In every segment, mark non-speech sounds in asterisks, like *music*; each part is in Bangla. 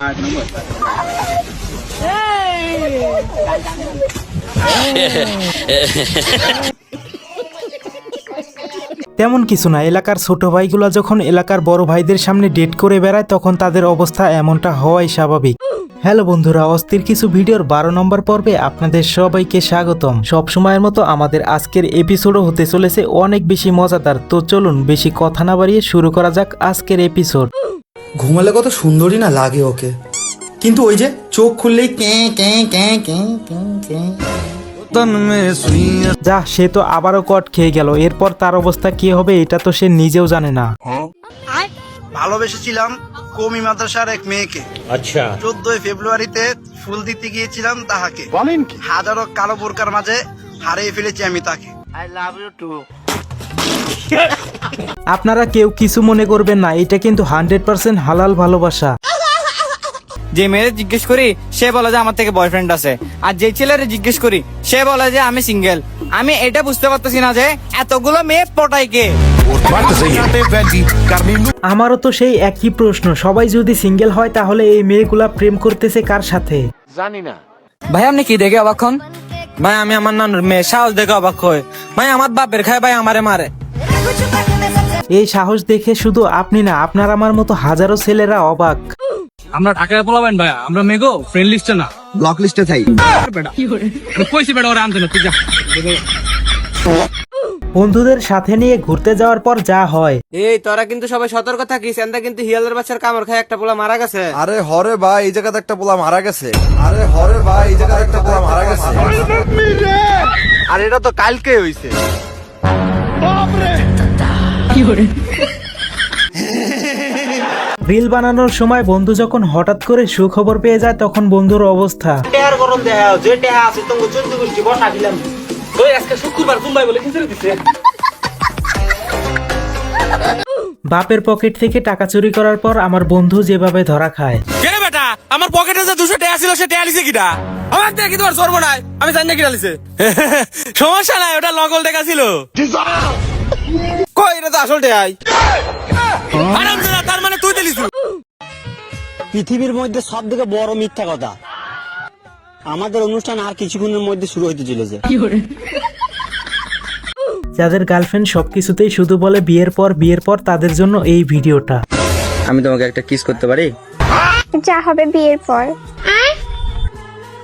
*laughs* তেমন কিছু না, এলাকার ছোট ভাইগুলো যখন এলাকার বড় ভাইদের সামনে ডেট করে বেড়ায়, তখন তাদের অবস্থা এমনটা হওয়াই স্বাভাবিক। হ্যালো বন্ধুরা, অস্থির কিছু ভিডিওর বারো নম্বর পর্বে আপনাদের সবাইকে স্বাগতম। সব সময়ের মতো আমাদের আজকের এপিসোডও হতে চলেছে অনেক বেশি মজাদার। তো চলুন বেশি কথা না বাড়িয়ে শুরু করা যাক আজকের এপিসোড ঘুমালে কত সুন্দরই না লাগে ওকে। কিন্তু ওই যে চোখ খুললেই ক্যাঁ ক্যাঁ ক্যাঁ ক্যাঁ ক্যাঁ ক্যাঁ যা সে তো আবারও কট খেয়ে গেল। এরপর তার অবস্থা কি হবে এটা তো সে নিজেও জানে না। ভালোবেসেছিলাম কমি মাদ্রাসার এক মেয়েকে। আচ্ছা। চোদ্দই ফেব্রুয়ারিতে ফুল দিতে গিয়েছিলাম তাহাকে। বলেন কি? হাজারো কালো বোরকার মাঝে হারিয়ে ফেলেছি আমি তাকে। আই লাভ ইউ টু আপনারা কেউ কিছু মনে করবেন না এটা কিন্তু হান্ড্রেড পার্সেন্ট হালাল ভালোবাসা। যে মেয়েদের জিজ্ঞেস করি সে বলে যে আমার থেকে বয়ফ্রেন্ড আছে। আর যে ছেলের জিজ্ঞেস করি সে বলে যে আমি সিঙ্গেল আমি এটা বুঝতে পারতেছি না যে এতগুলো মেয়ে পটাই কে? আমারও তো সেই একই প্রশ্ন সবাই যদি সিঙ্গেল হয় তাহলে এই মেয়েগুলা প্রেম করতেছে কার সাথে? জানি না। ভাই আপনি কি দেখে অবাক হন? ভাই আমি আমার নানুর মেয়ে সাহস দেখে অবাক হয় ভাই আমার বাপের খায় ভাই আমারে মারে। এই সাহস দেখে শুধু আপনি না আপনার আমার মতো হাজারো ছেলেরা অবাক। আমরা ঢাকায় পোলাবেন ভাই আমরা মেগো ফ্রেন্ড লিস্টে না। ব্লক লিস্টে থাই। কইছি বেটা ওরা আনতে না তুই যা। বন্ধুদের সাথে নিয়ে ঘুরতে যাওয়ার পর যা হয়। এই তোরা কিন্তু সবাই সতর্ক থাকিস এন্দা কিন্তু হিয়ালের বাচ্চার কামড় খায় একটা পোলা মারা গেছে। আরে হরে ভাই এই জায়গাতে একটা পোলা মারা গেছে। আরে হরে ভাই এই জায়গাতে একটা পোলা মারা গেছে। আর এটা তো কালকে হইছে। রিল বানানোর সময় বন্ধু যখন হঠাৎ করে সুখবর পেয়ে যায় তখন বন্ধুর অবস্থা। ওই আজকে শুক্রবার মুম্বাই বলে কিনতে দিছে। বাপের পকেট থেকে টাকা চুরি করার পর আমার বন্ধু যেভাবে ধরা খায়। কেন বেটা আমার পকেটে যে দুশো টাকা ছিল সে টাকা লিছে কিটা আমার কি তোমার সর্ব নাই আমি জানি না কিটা লিছে। সমস্যা নাই ওটা লগল টাকা ছিল। কই এটা তো আসল টাই আরাম তার মানে তুই দিলিস পৃথিবীর মধ্যে সব থেকে বড় মিথ্যা কথা। আমাদের অনুষ্ঠান আর কিছুক্ষণের মধ্যে শুরু হইতে চলেছে যাদের গার্লফ্রেন্ড সবকিছুতেই শুধু বলে বিয়ের পর বিয়ের পর তাদের জন্য এই ভিডিওটা। আমি তোমাকে একটা কিস করতে পারি? যা হবে বিয়ের পর।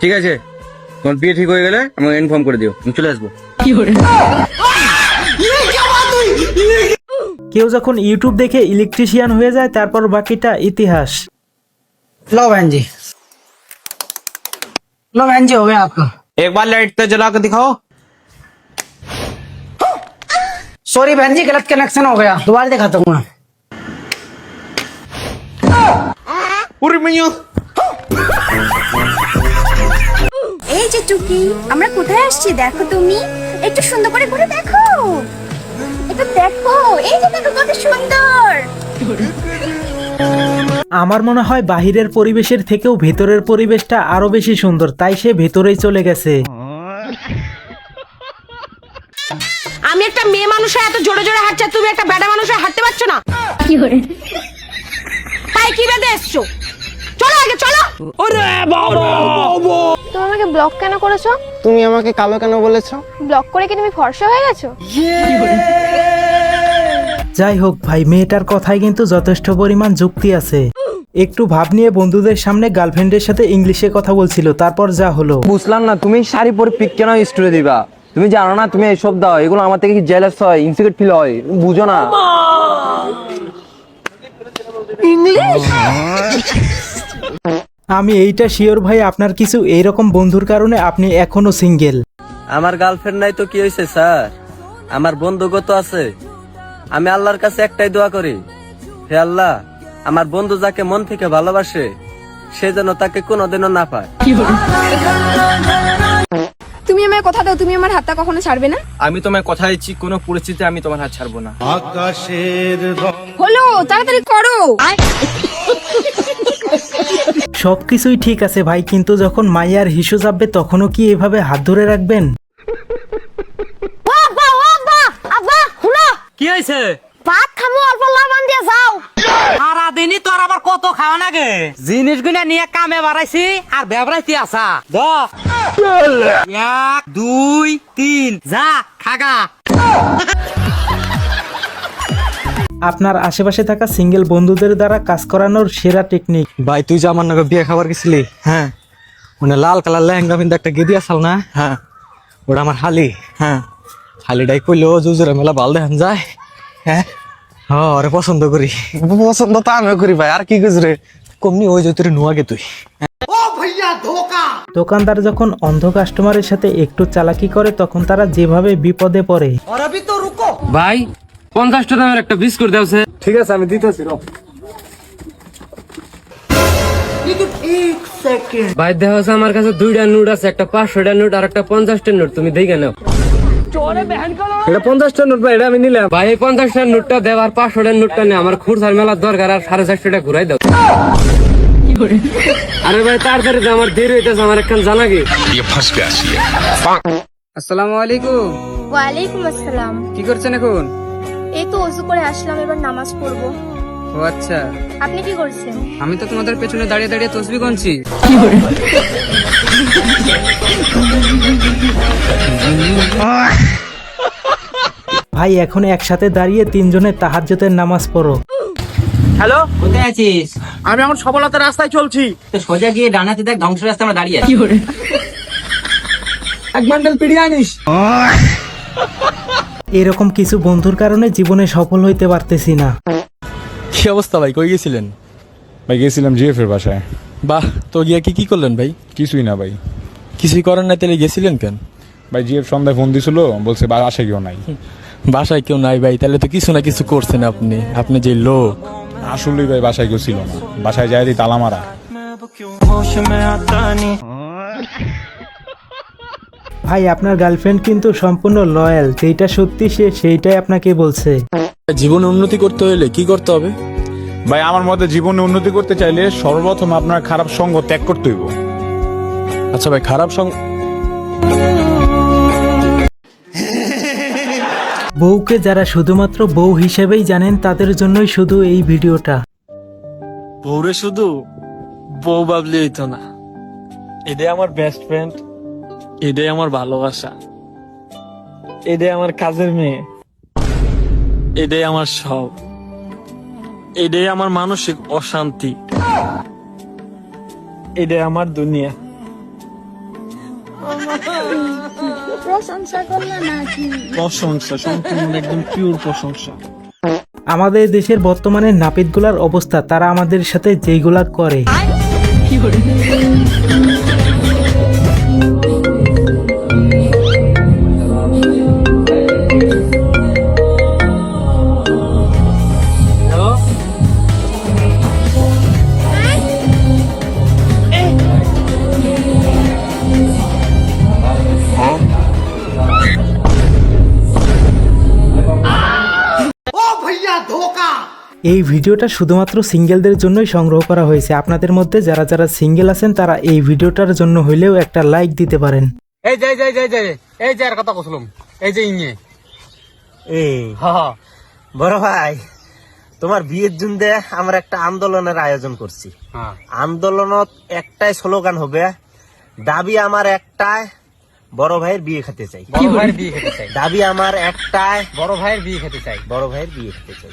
ঠিক আছে। তোমার বিয়ে ঠিক হয়ে গেলে আমাকে ইনফর্ম করে দিও। আমি চলে আসব। কেউ যখন ইউটিউব দেখে ইলেকট্রিশিয়ান হয়ে যায় তারপর বাকিটা ইতিহাস लो बहन जी लो बहन जी हो गया आपका एक बार लाइट पे जला के दिखाओ सॉरी बहन जी गलत कनेक्शन हो गया दोबारा दिखाता हूँ मैं এই যে টুকি আমরা কোথায় আসছি দেখো তুমি একটু সুন্দর করে ঘুরে দেখো একটু দেখো এই যে দেখো কত সুন্দর। আমার মনে হয় বাহিরের পরিবেশের থেকেও ভেতরের পরিবেশটা আরও বেশি সুন্দর তাই সে ভেতরেই চলে গেছে। আমি একটা মেয়ে মানুষের এত জোরে জোরে হাঁটছে তুমি একটা বেড়া মানুষের হাঁটতে পারছ না? তাই কি বেঁধে এসছো? চলো। আগে চলো তুমি আমাকে ব্লক কেন করেছ? তুমি আমাকে কালো কেন বলেছ? ব্লক করে কি তুমি ফর্সা হয়ে গেছো? যাই হোক ভাই মেয়েটার কথায় কিন্তু যথেষ্ট পরিমাণ যুক্তি আছে। একটু ভাব নিয়ে বন্ধুদের সামনে গার্লফ্রেন্ডের সাথে ইংলিশে কথা বলছিল তারপর যা হলো। বুঝলাম না তুমি শাড়ি পরে পিক কেন স্টোরে দিবা? তুমি জানো না তুমি এইসব দাও এগুলো আমার থেকে কি জেলাস হয় ইনসিকিউর ফিল হয়? বুঝো না। আমি এইটা শিওর ভাই আপনার কিছু এইরকম বন্ধুর কারণে আপনি এখনও সিঙ্গেল আমার গার্লফ্রেন্ড নাই তো কি হয়েছে স্যার? আমার বন্ধুগত আছে। আমি আল্লাহর কাছে একটাই দোয়া করি হে আল্লাহ আমার বন্ধু যাকে মন থেকে ভালোবাসে সে যেন তাকে কোনোদিনও না পায়। তুমি আমায় কথা দাও তুমি আমার হাতটা কখনো ছাড়বে না? আমি তোমায় কথা দিচ্ছি কোনো পরিস্থিতিতে আমি তোমার হাত ছাড়বো না। আকাশের হলো তাড়াতাড়ি করো। *laughs* সবকিছুই ঠিক আছে ভাই কিন্তু যখন মাইয়ার হিসু যাবে তখনও কি এভাবে হাত ধরে রাখবেন? কি হয়েছে? ভাত খামো অল্প লবণ দিয়ে যাও। সারাদিনই তোর আবার কত খাওয়া নাগে জিনিসগুলো নিয়ে কামে বাড়াইছি আর বেবরাইতে আসা। দ। এক দুই তিন। যা খাগা। আপনার আশেপাশে থাকা সিঙ্গেল বন্ধুদের দ্বারা কাজ করানোর সেরা টেকনিক ভাই তুই যে আমার নাকি বিয়ে খাবার গেছিলি? হ্যাঁ। মানে লাল কালার লেহেঙ্গা কিন্তু একটা গেদি আসাল না? হ্যাঁ। ওটা আমার হালি। হ্যাঁ। হালিটাই কইলো জুজুরে মেলা ভালো দেখান যায়? হ্যাঁ। হ্যাঁ ওরে পছন্দ করি। পছন্দ তো আমিও করি ভাই আর কি গুজরে কমনি ওই যে তোর নুয়াগে তুই। দোকানদার যখন অন্ধ কাস্টমারের সাথে একটু চালাকি করে তখন তারা যেভাবে বিপদে পড়ে। ভাই পঞ্চাশটা দামের একটা বিস্কুট দেওছে ঠিক আছে আমি দিতেছি র। ভাই দেখা হচ্ছে আমার কাছে দুইটা নোট আছে একটা পাঁচশোটা নোট আর একটা পঞ্চাশটা নোট। তুমি দেখে নাও। এটা পঞ্চাশটা নোট ভাই এটা আমি নিলাম। ভাই এই পঞ্চাশটা নোটটা দেও আর পাঁচশোটা নোটটা নেই আমার খুরসার মেলার দরকার আর সাড়ে ঘুরাই দাও। আরে ভাই তাড়াতাড়ি আমার দেরি হইতেছে আমার একখান জানা কি? আসসালামু আলাইকুম। ওয়ালাইকুম আসসালাম। কি করছেন এখন? এই তো অজু করে আসলাম এবার নামাজ পড়ব। ও আচ্ছা। আপনি কি করছেন? আমি তো তোমাদের পেছনে দাঁড়িয়ে দাঁড়িয়ে তসবি গুনছি। ভাই এখন একসাথে দাঁড়িয়ে তিনজনের তাহাজ্জতের নামাজ পড়ো। হ্যালো? কোথায় আছিস? আমি এখন সফলতার রাস্তায় চলছি। তো সোজা গিয়ে ডানাতে দেখ ধ্বংস রাস্তা আমরা দাঁড়িয়ে আছি। এক বান্ডেল পিড়িয়ে আনিস এরকম কিছু বন্ধুর কারণে জীবনে সফল হইতে পারতেছি না। কি অবস্থা ভাই? কই গেছিলেন? ভাই গেছিলাম জিএফ এর বাসায়। বাহ তো গিয়া কি কি করলেন ভাই? কিছুই না ভাই। কিছুই করেন না তাহলে গেছিলেন কেন? ভাই জিএফ সন্ধ্যায় ফোন দিছিল বলছে বা আসে কেউ নাই। বাসায় কেউ নাই ভাই তাহলে তো কিছু না কিছু করছেন আপনি আপনি যে লোক। আসলেই ভাই বাসায় কেউ ছিল না। বাসায় যাই দিই তালা মারা। ভাই আপনার গার্লফ্রেন্ড কিন্তু সম্পূর্ণ লয়াল যেটা সত্যি সে সেইটাই আপনাকে বলছে। জীবনে উন্নতি করতে হলে কি করতে হবে? ভাই আমার মতে জীবনে উন্নতি করতে চাইলে সর্বপ্রথম আপনার খারাপ সঙ্গ ত্যাগ করতে হইব। আচ্ছা ভাই খারাপ সং বউকে যারা শুধুমাত্র বউ হিসেবেই জানেন তাদের জন্যই শুধু এই ভিডিওটা। বউরে শুধু বউ ভাবলে হইতো না। এটাই আমার বেস্ট ফ্রেন্ড এটাই আমার ভালোবাসা। এটাই আমার কাজের মেয়ে। এটাই আমার সব। এটাই আমার মানসিক অশান্তি। এটাই আমার দুনিয়া। প্রশংসা করল নাকি? প্রশংসা সম্পূর্ণ একদম পিওর প্রশংসা। আমাদের দেশের বর্তমানে নাপিতগুলার অবস্থা তারা আমাদের সাথে যেইগুলা করে। এই ভিডিওটা শুধুমাত্র সিঙ্গেলদের জন্যই সংগ্রহ করা হয়েছে। আপনাদের মধ্যে যারা যারা সিঙ্গেল আছেন তারা এই ভিডিওটার জন্য হইলেও একটা লাইক দিতে পারেন। এই যে এই যে এই যে এই যে আর কথা বলছিলাম এই যে ইংয়ে। বড় ভাই তোমার বিয়ের জন্য আমরা একটা আন্দোলনের আয়োজন করছি। আন্দোলনত একটাই স্লোগান হবে দাবি আমার একটাই বড় ভাইয়ের বিয়ে খেতে চাই। বড় ভাইয়ের বিয়ে খেতে চাই। দাবি আমার একটাই বড় ভাইয়ের বিয়ে খেতে চাই। বড় ভাইয়ের বিয়ে খেতে চাই।